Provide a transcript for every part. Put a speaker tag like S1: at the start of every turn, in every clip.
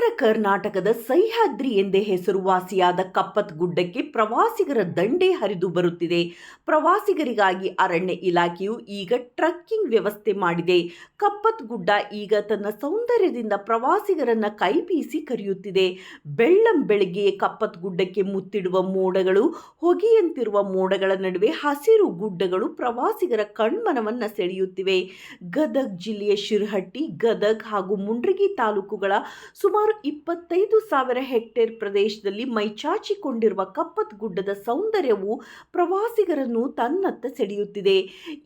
S1: ಉತ್ತರ ಕರ್ನಾಟಕದ ಸಹ್ಯಾದ್ರಿ ಎಂದೇ ಹೆಸರುವಾಸಿಯಾದ ಕಪ್ಪತ್ ಗುಡ್ಡಕ್ಕೆ ಪ್ರವಾಸಿಗರ ದಂಡೆ ಹರಿದು ಬರುತ್ತಿದೆ. ಪ್ರವಾಸಿಗರಿಗಾಗಿ ಅರಣ್ಯ ಇಲಾಖೆಯು ಈಗ ಟ್ರಕ್ಕಿಂಗ್ ವ್ಯವಸ್ಥೆ ಮಾಡಿದೆ. ಕಪ್ಪತ್ ಗುಡ್ಡ ಈಗ ತನ್ನ ಸೌಂದರ್ಯದಿಂದ ಪ್ರವಾಸಿಗರನ್ನ ಕೈಬೀಸಿ ಕರೆಯುತ್ತಿದೆ. ಬೆಳ್ಳಂ ಬೆಳಗ್ಗೆ ಕಪ್ಪತ್ ಗುಡ್ಡಕ್ಕೆ ಮುತ್ತಿಡುವ ಮೋಡಗಳು, ಹೊಗೆಯಂತಿರುವ ಮೋಡಗಳ ನಡುವೆ ಹಸಿರು ಗುಡ್ಡಗಳು ಪ್ರವಾಸಿಗರ ಕಣ್ಮನವನ್ನು ಸೆಳೆಯುತ್ತಿವೆ. ಗದಗ್ ಜಿಲ್ಲೆಯ ಶಿರಹಟ್ಟಿ, ಗದಗ್ ಹಾಗೂ ಮುಂಡ್ರಗಿ ತಾಲೂಕುಗಳ ಸುಮಾರು ಇಪ್ಪತ್ತೈದು ಸಾವಿರ ಹೆಕ್ಟೇರ್ ಪ್ರದೇಶದಲ್ಲಿ ಮೈಚಾಚಿಕೊಂಡಿರುವ ಕಪ್ಪತ್ ಗುಡ್ಡದ ಸೌಂದರ್ಯವು ಪ್ರವಾಸಿಗರನ್ನು ತನ್ನತ್ತ ಸೆಳೆಯುತ್ತಿದೆ.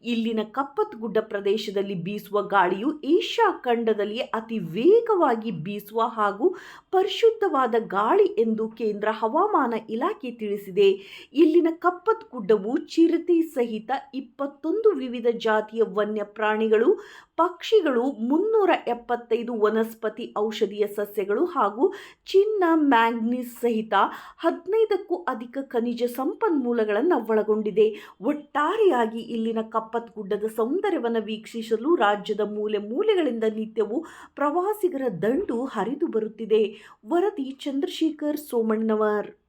S1: ಇಲ್ಲಿನ ಕಪ್ಪತ್ ಗುಡ್ಡ ಪ್ರದೇಶದಲ್ಲಿ ಬೀಸುವ ಗಾಳಿಯು ಏಷ್ಯಾ ಖಂಡದಲ್ಲಿ ಅತಿ ವೇಗವಾಗಿ ಬೀಸುವ ಹಾಗೂ ಪರಿಶುದ್ಧವಾದ ಗಾಳಿ ಎಂದು ಕೇಂದ್ರ ಹವಾಮಾನ ಇಲಾಖೆ ತಿಳಿಸಿದೆ. ಇಲ್ಲಿನ ಕಪ್ಪತ್ ಗುಡ್ಡವು ಚಿರತೆ ಸಹಿತ ಇಪ್ಪತ್ತೊಂದು ವಿವಿಧ ಜಾತಿಯ ವನ್ಯ ಪ್ರಾಣಿಗಳು ಪಕ್ಷಿಗಳು, ಮುನ್ನೂರ ಎಪ್ಪತ್ತೈದು ವನಸ್ಪತಿ ಔಷಧೀಯ ಸಸ್ಯಗಳು ಹಾಗೂ ಚಿನ್ನ, ಮ್ಯಾಂಗ್ನೀಸ್ ಸಹಿತ ಹದಿನೈದಕ್ಕೂ ಅಧಿಕ ಖನಿಜ ಸಂಪನ್ಮೂಲಗಳನ್ನು ಒಳಗೊಂಡಿದೆ. ಒಟ್ಟಾರೆಯಾಗಿ ಇಲ್ಲಿನ ಕಪ್ಪತ್ ಗುಡ್ಡದ ಸೌಂದರ್ಯವನ್ನು ವೀಕ್ಷಿಸಲು ರಾಜ್ಯದ ಮೂಲೆ ಮೂಲೆಗಳಿಂದ ನಿತ್ಯವೂ ಪ್ರವಾಸಿಗರ ದಂಡು ಹರಿದು ಬರುತ್ತಿದೆ. ವರದಿ ಚಂದ್ರಶೇಖರ್ ಸೋಮಣ್ಣವರ್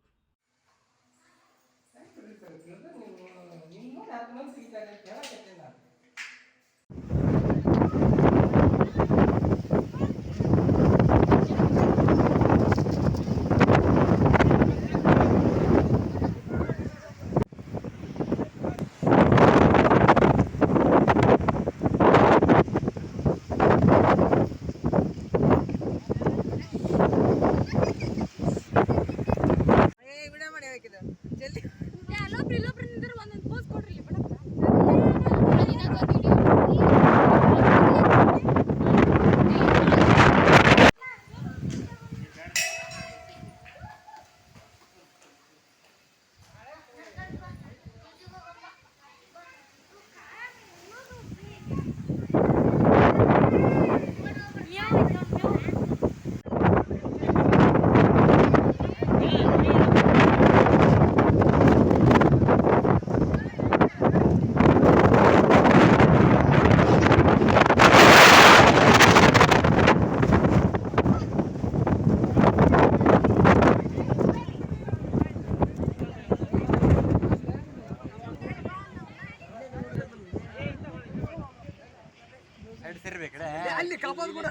S2: ಜಲ್ದಿ
S3: ಅಲ್ಲೊಬ್ರು ಇಲ್ಲೊಬ್ರು ನಿಂದ್ರೆ ಒಂದೊಂದು ಪೋಸ್ ಕೊಡ್ರಿ ಮೇಡಮ್ Thank you.
S4: ಅಲ್ಲಿ ಕಬಾಬ್ ಕೂಡ